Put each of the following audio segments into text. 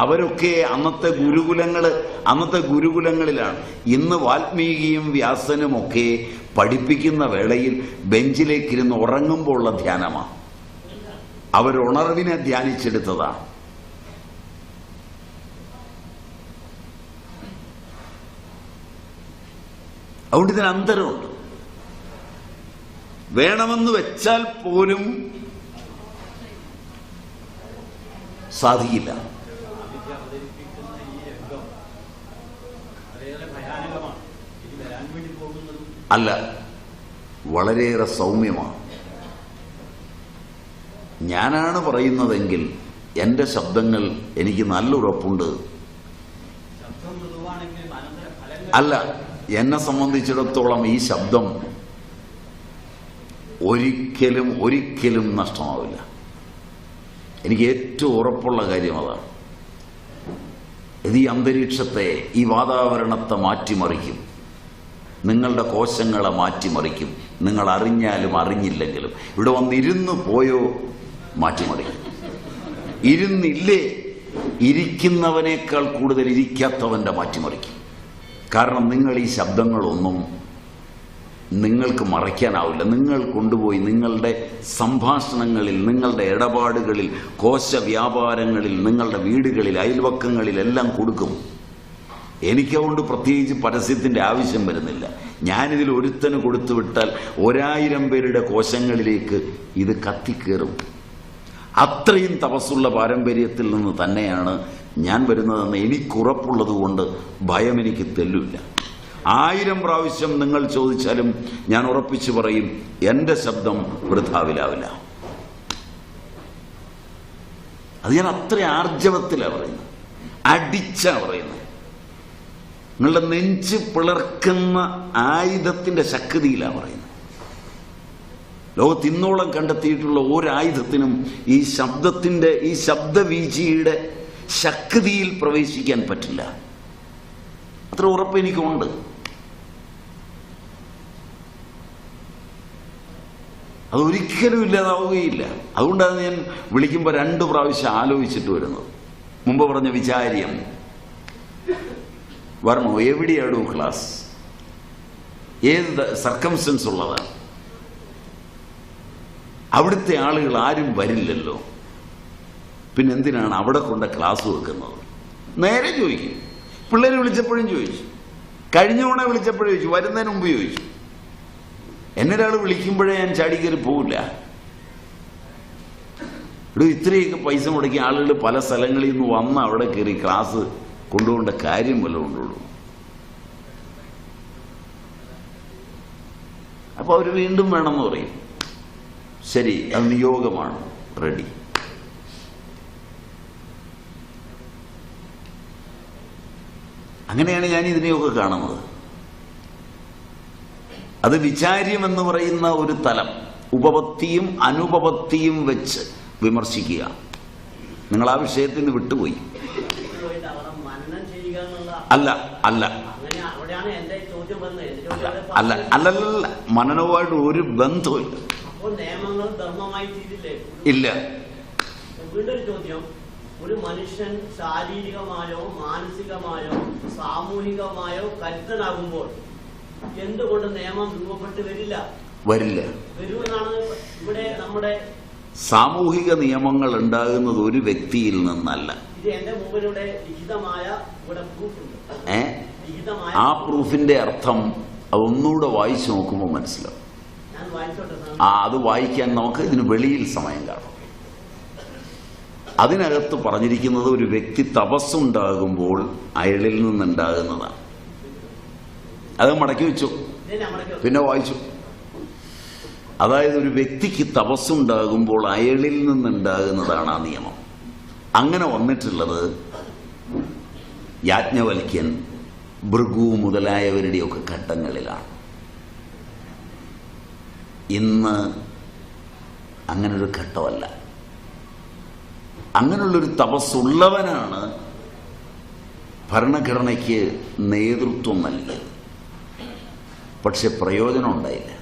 അവരൊക്കെ അന്നത്തെ ഗുരുകുലങ്ങൾ അന്നത്തെ ഗുരുകുലങ്ങളിലാണ്. ഇന്ന് വാൽമീകിയും വ്യാസനും ഒക്കെ പഠിപ്പിക്കുന്ന വേളയിൽ ബെഞ്ചിലേക്കിരുന്ന് ഉറങ്ങുമ്പോൾ ഉള്ള ധ്യാനമാണ് അവരുണർവിനെ ധ്യാനിച്ചെടുത്തതാണ് അതുകൊണ്ട് ഇതിന് അന്തരമുണ്ട്. വേണമെന്ന് വെച്ചാൽ പോലും സാധിക്കില്ല സ്വാമിജി അവതരിപ്പിക്കുന്ന ഈ രംഗം വളരെയേറെ ഭയാനകമാണ് ഇനി വരാൻ വേണ്ടി പോകുന്നതും അല്ല വളരെയേറെ സൗമ്യമാണ്. ഞാനാണ് പറയുന്നതെങ്കിൽ എന്റെ ശബ്ദങ്ങൾ എനിക്ക് നല്ല ഉറപ്പുണ്ട് അല്ല എന്നെ സംബന്ധിച്ചിടത്തോളം ഈ ശബ്ദം ഒരിക്കലും ഒരിക്കലും നഷ്ടമാവില്ല. എനിക്ക് ഏറ്റവും ഉറപ്പുള്ള കാര്യം അതാണ്. ഇത് ഈ അന്തരീക്ഷത്തെ ഈ വാതാവരണത്തെ മാറ്റിമറിക്കും. നിങ്ങളുടെ കോശങ്ങളെ മാറ്റിമറിക്കും. നിങ്ങൾ അറിഞ്ഞാലും അറിഞ്ഞില്ലെങ്കിലും. ഇവിടെ വന്നിരുന്ന് പോയോ? മാറ്റിമറിക്കും. ഇരുന്നില്ലേ? ഇരിക്കുന്നവനേക്കാൾ കൂടുതൽ ഇരിക്കാത്തവന്റെ മാറ്റിമറിക്കും. കാരണം നിങ്ങൾ ഈ ശബ്ദങ്ങളൊന്നും നിങ്ങൾക്ക് മറയ്ക്കാനാവില്ല. നിങ്ങൾ കൊണ്ടുപോയി നിങ്ങളുടെ സംഭാഷണങ്ങളിൽ നിങ്ങളുടെ ഇടപാടുകളിൽ കോശ വ്യാപാരങ്ങളിൽ നിങ്ങളുടെ വീടുകളിൽ അയൽവക്കങ്ങളിൽ എല്ലാം കൊടുക്കും. എനിക്കതുകൊണ്ട് പ്രത്യേകിച്ച് പരസ്യത്തിന്റെ ആവശ്യം വരുന്നില്ല. ഞാനിതിൽ ഒരുത്തന് കൊടുത്തു വിട്ടാൽ ഒരായിരം പേരുടെ കോശങ്ങളിലേക്ക് ഇത് കത്തിക്കേറും. അത്രയും തപസ്സുള്ള പാരമ്പര്യത്തിൽ നിന്ന് തന്നെയാണ് ഞാൻ വരുന്നതെന്ന് എനിക്കുറപ്പുള്ളത് കൊണ്ട് ഭയം എനിക്ക് തെല്ലില്ല ആയിരം പ്രാവശ്യം നിങ്ങൾ ചോദിച്ചാലും ഞാൻ ഉറപ്പിച്ചു പറയും എന്റെ ശബ്ദം വൃഥാവിലാവില്ല. അത് ഞാൻ അത്ര ആർജവത്തിലാണ് പറയുന്നത്. അടിച്ചാ പറയുന്നത്. നിങ്ങളുടെ നെഞ്ച് പിളർക്കുന്ന ആയുധത്തിന്റെ ശക്തിയിലാണ് പറയുന്നത്. ലോകത്ത് ഇന്നോളം കണ്ടെത്തിയിട്ടുള്ള ഒരായുധത്തിനും ഈ ശബ്ദത്തിന്റെ ഈ ശബ്ദവീചിയുടെ ശക്തിയിൽ പ്രവേശിക്കാൻ പറ്റില്ല. അത്ര ഉറപ്പ് എനിക്കുണ്ട്. അതൊരിക്കലും ഇല്ലാതാവുകയില്ല. അതുകൊണ്ടാണ് ഞാൻ വിളിക്കുമ്പോൾ രണ്ടു പ്രാവശ്യം ആലോചിച്ചിട്ട് വരുന്നത്. മുമ്പ് പറഞ്ഞ വിചാര്യം വരണോ എവിടെയാണോ ക്ലാസ്? ഏത് സർക്കംസ്റ്റൻസ് ഉള്ളതാണ്. അവിടുത്തെ ആളുകൾ ആരും വരില്ലല്ലോ. പിന്നെ എന്തിനാണ് അവിടെ കൊണ്ട ക്ലാസ് വെക്കുന്നത്? നേരെ ചോദിക്കും. പിള്ളേർ വിളിച്ചപ്പോഴും ചോദിച്ചു. കഴിഞ്ഞ വിളിച്ചപ്പോഴും ചോദിച്ചു. വരുന്നതിന് മുമ്പ് ചോദിച്ചു. എന്നെ ഒരാൾ വിളിക്കുമ്പോഴേ ഞാൻ ചാടി കയറി പോവില്ല. ഇവിടെ ഇത്രയൊക്കെ പൈസ മുടക്കി ആളുകൾ പല സ്ഥലങ്ങളിൽ നിന്ന് വന്ന് അവിടെ കയറി ക്ലാസ് കൊണ്ടുപോകേണ്ട കാര്യം വല്ലതും കൊണ്ടുള്ളൂ അപ്പോൾ അവർ വീണ്ടും വേണമെന്ന് പറയും. ശരി അത് നിയോഗമാണ്. റെഡി. അങ്ങനെയാണ് ഞാൻ ഇതിനെയൊക്കെ കാണുന്നത്. അത് വിചാര്യം എന്ന് പറയുന്ന ഒരു തലം ഉപപത്തിയും അനുപപത്തിയും വെച്ച് വിമർശിക്കുക. നിങ്ങൾ ആ വിഷയത്തിൽ നിന്ന് വിട്ടുപോയി. അല്ല അല്ല. അല്ല. അല്ലല്ല. മനനവുമായിട്ട് ഒരു തീരില്ലേ? ഇല്ല. ചോദ്യം. ഒരു മനുഷ്യൻ ശാരീരികമായോ മാനസികമായോ സാമൂഹികമായോ കരുത്തനാകുമ്പോൾ എന്തുകൊണ്ട് നിയമം രൂപപ്പെട്ട് വരില്ല? വരില്ല. ഇവിടെ നമ്മുടെ സാമൂഹിക നിയമങ്ങൾ ഉണ്ടാകുന്നത് ഒരു വ്യക്തിയിൽ നിന്നല്ല. ഏ? ആ പ്രൂഫിന്റെ അർത്ഥം അതൊന്നുകൂടെ വായിച്ചു നോക്കുമ്പോൾ മനസ്സിലാവും. ആ അത് വായിക്കാൻ നമുക്ക് ഇതിന് വെളിയിൽ സമയം കാണും. അതിനകത്ത് പറഞ്ഞിരിക്കുന്നത് ഒരു വ്യക്തി തപസ്സുണ്ടാകുമ്പോൾ അയളിൽ നിന്നുണ്ടാകുന്നതാണ്. അത് മടക്കി വെച്ചു. പിന്നെ വായിച്ചു. അതായത് ഒരു വ്യക്തിക്ക് തപസ്സുണ്ടാകുമ്പോൾ അയളിൽ നിന്നുണ്ടാകുന്നതാണ് ആ നിയമം. അങ്ങനെ വന്നിട്ടുള്ളത് യാജ്ഞവൽക്യൻ ഭൃഗു മുതലായവരുടെയൊക്കെ ഘട്ടങ്ങളിലാണ്. ഇന്ന് അങ്ങനൊരു ഘട്ടമല്ല. അങ്ങനെയുള്ളൊരു തപസ്സുള്ളവനാണ് ഭരണഘടനയ്ക്ക് നേതൃത്വം നൽകിയത്. പക്ഷെ പ്രയോജനം ഉണ്ടായില്ല.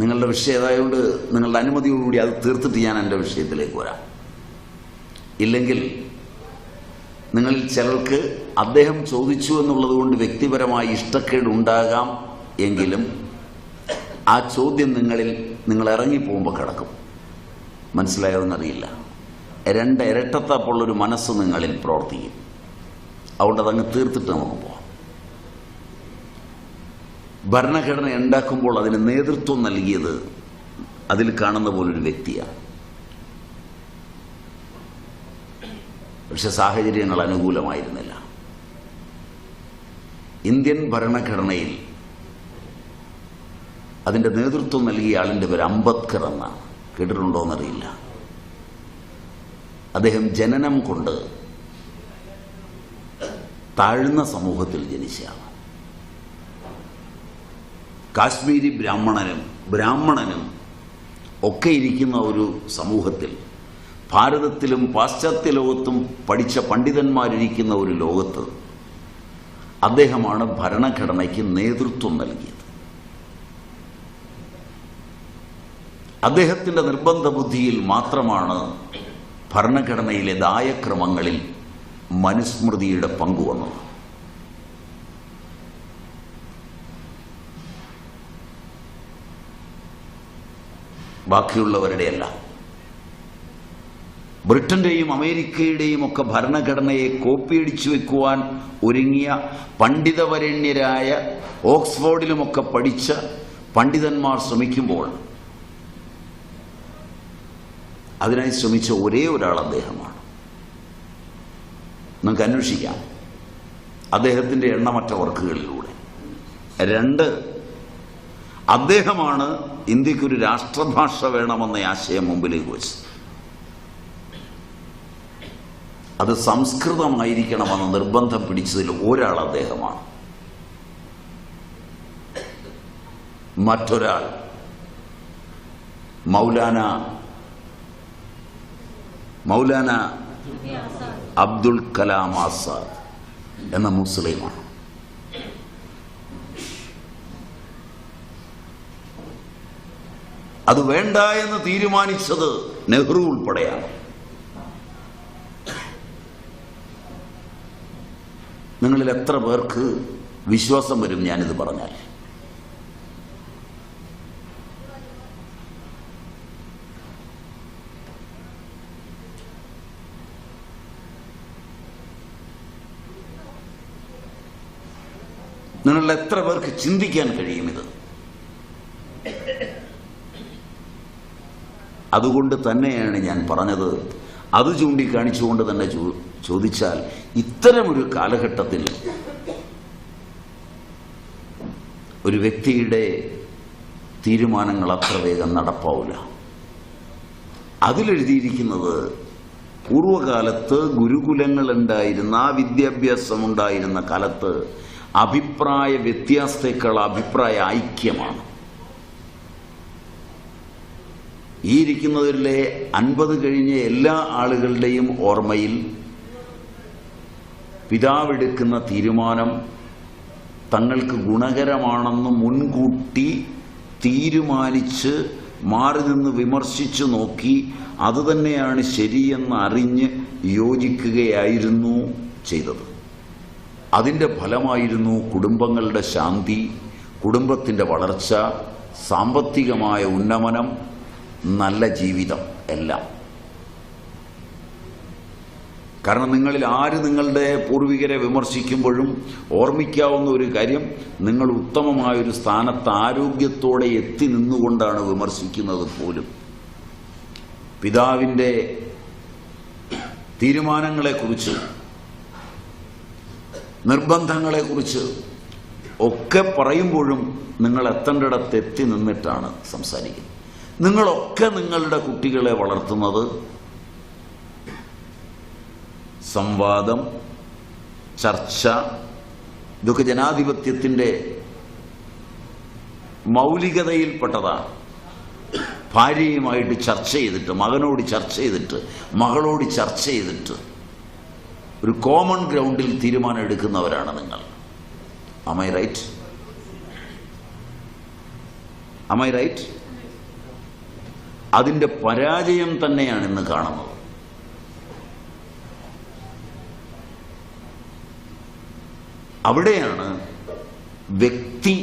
നിങ്ങളുടെ വിഷയം ഏതായതുകൊണ്ട് നിങ്ങളുടെ അനുമതിയോടുകൂടി അത് തീർത്തിട്ട് ഞാൻ എന്റെ വിഷയത്തിലേക്ക് വരാം. ഇല്ലെങ്കിൽ നിങ്ങളിൽ ചിലർക്ക് അദ്ദേഹം ചോദിച്ചു എന്നുള്ളത് കൊണ്ട് വ്യക്തിപരമായി ഇഷ്ടക്കേട് ഉണ്ടാകാം എങ്കിലും ആ ചോദ്യം നിങ്ങളിൽ നിങ്ങൾ ഇറങ്ങിപ്പോകുമ്പോൾ കിടക്കും. മനസ്സിലായതെന്നറിയില്ല രണ്ട് ഇരട്ടത്താപ്പുള്ളൊരു മനസ്സ് നിങ്ങളിൽ പ്രവർത്തിക്കും. അതുകൊണ്ട് അതങ്ങ് തീർത്തിട്ട് നമുക്ക് പോകാം ഭരണഘടന ഉണ്ടാക്കുമ്പോൾ അതിന് നേതൃത്വം നൽകിയത് അതിൽ കാണുന്ന പോലൊരു വ്യക്തിയാണ്. പക്ഷെ സാഹചര്യങ്ങൾ അനുകൂലമായിരുന്നില്ല. ഇന്ത്യൻ ഭരണഘടനയിൽ അതിന്റെ നേതൃത്വം നൽകിയ ആളിന്റെ പേര് അംബേദ്കർ എന്നാണ്. കേട്ടിട്ടുണ്ടോ എന്നറിയില്ല. അദ്ദേഹം ജനനം കൊണ്ട് താഴ്ന്ന സമൂഹത്തിൽ ജനിച്ചയാളാണ്. കാശ്മീരി ബ്രാഹ്മണനും ബ്രാഹ്മണനും ഒക്കെ ഇരിക്കുന്ന ഒരു സമൂഹത്തിൽ ഭാരതത്തിലും പാശ്ചാത്യ ലോകത്തും പഠിച്ച പണ്ഡിതന്മാരിരിക്കുന്ന ഒരു ലോകത്ത് അദ്ദേഹമാണ് ഭരണഘടനയ്ക്ക് നേതൃത്വം നൽകിയത്. അദ്ദേഹത്തിന്റെ നിർബന്ധ ബുദ്ധിയിൽ മാത്രമാണ് ഭരണഘടനയിലെ ദായക്രമങ്ങളിൽ മനുസ്മൃതിയുടെ പങ്കുവന്നത് ബാക്കിയുള്ളവരുടെയല്ല. ബ്രിട്ടന്റെയും അമേരിക്കയുടെയും ഒക്കെ ഭരണഘടനയെ കോപ്പിയടിച്ചു വെക്കുവാൻ ഒരുങ്ങിയ പണ്ഡിതവരണ്യരായ ഓക്സ്ഫോർഡിലുമൊക്കെ പഠിച്ച പണ്ഡിതന്മാർ ശ്രമിക്കുമ്പോൾ അതിനായി ശ്രമിച്ച ഒരേ ഒരാൾ അദ്ദേഹമാണ്. നിങ്ങൾക്ക് അന്വേഷിക്കാം. അദ്ദേഹത്തിന്റെ എണ്ണമറ്റ വർക്കുകളിലൂടെ. രണ്ട് അദ്ദേഹമാണ് ഇന്ത്യക്കൊരു രാഷ്ട്രഭാഷ വേണമെന്ന ആശയം മുമ്പിലേക്ക് വെച്ചത് അത് സംസ്കൃതമായിരിക്കണമെന്ന് നിർബന്ധം പിടിച്ചതിൽ ഒരാൾ അദ്ദേഹമാണ്. മറ്റൊരാൾ മൗലാന മൗലാന അബ്ദുൽ കലാം ആസാദ് എന്ന മുസ്ലിമാണ്. അത് വേണ്ട എന്ന് തീരുമാനിച്ചത് നെഹ്റു ഉൾപ്പെടെയാണ്. നിങ്ങളിൽ എത്ര പേർക്ക് വിശ്വാസം വരും ഞാനിത് പറഞ്ഞാൽ? നിങ്ങളിൽ എത്ര പേർക്ക് ചിന്തിക്കാൻ കഴിയും ഇത്? അതുകൊണ്ട് തന്നെയാണ് ഞാൻ പറഞ്ഞത്. അത് ചൂണ്ടിക്കാണിച്ചുകൊണ്ട് തന്നെ ചോദിച്ചാൽ ഇത്തരമൊരു കാലഘട്ടത്തിൽ ഒരു വ്യക്തിയുടെ തീരുമാനങ്ങൾ അത്ര വേഗം നടപ്പാവില്ല. അതിലെഴുതിയിരിക്കുന്നത് പൂർവകാലത്ത് ഗുരുകുലങ്ങൾ ഉണ്ടായിരുന്ന വിദ്യാഭ്യാസം ഉണ്ടായിരുന്ന കാലത്ത് അഭിപ്രായ വ്യത്യാസത്തേക്കാൾ അഭിപ്രായ ഐക്യമാണ്. ഈ ഇരിക്കുന്നതിലെ അൻപത് കഴിഞ്ഞ എല്ലാ ആളുകളുടെയും ഓർമ്മയിൽ പിതാവെടുക്കുന്ന തീരുമാനം തങ്ങൾക്ക് ഗുണകരമാണെന്ന് മുൻകൂട്ടി തീരുമാനിച്ച് മാറി നിന്ന് വിമർശിച്ചു നോക്കി അതുതന്നെയാണ് ശരിയെന്ന് അറിഞ്ഞ് യോജിക്കുകയായിരുന്നു ചെയ്തത്. അതിന്റെ ഫലമായിരുന്നു കുടുംബങ്ങളുടെ ശാന്തി കുടുംബത്തിന്റെ വളർച്ച സാമ്പത്തികമായ ഉന്നമനം നല്ല ജീവിതം എല്ലാം. കാരണം നിങ്ങളിൽ ആര് നിങ്ങളുടെ പൂർവികരെ വിമർശിക്കുമ്പോഴും ഓർമ്മിക്കാവുന്ന ഒരു കാര്യം നിങ്ങൾ ഉത്തമമായ ഒരു സ്ഥാനത്ത് ആരോഗ്യത്തോടെ എത്തി നിന്നുകൊണ്ടാണ് വിമർശിക്കുന്നത് പോലും. പിതാവിന്റെ തീരുമാനങ്ങളെക്കുറിച്ച് നിർബന്ധങ്ങളെക്കുറിച്ച് ഒക്കെ പറയുമ്പോഴും നിങ്ങൾ എത്തേണ്ടിടത്ത് എത്തി നിന്നിട്ടാണ് സംസാരിക്കുന്നത്. നിങ്ങളൊക്കെ നിങ്ങളുടെ കുട്ടികളെ വളർത്തുന്നത് സംവാദം ചർച്ച ഇതൊക്കെ ജനാധിപത്യത്തിന്റെ മൗലികതയിൽപ്പെട്ടതാണ്. ഭാര്യയുമായിട്ട് ചർച്ച ചെയ്തിട്ട് മകനോട് ചർച്ച ചെയ്തിട്ട് മകളോട് ചർച്ച ചെയ്തിട്ട് ഒരു കോമൺ ഗ്രൗണ്ടിൽ തീരുമാനം എടുക്കുന്നവരാണ് നിങ്ങൾ. അമൈ റൈറ്റ് അമൈ റൈറ്റ് അതിന്റെ പരാജയം തന്നെയാണ് ഇന്ന് കാണുന്നത്. അവിടെയാണ് വ്യക്തി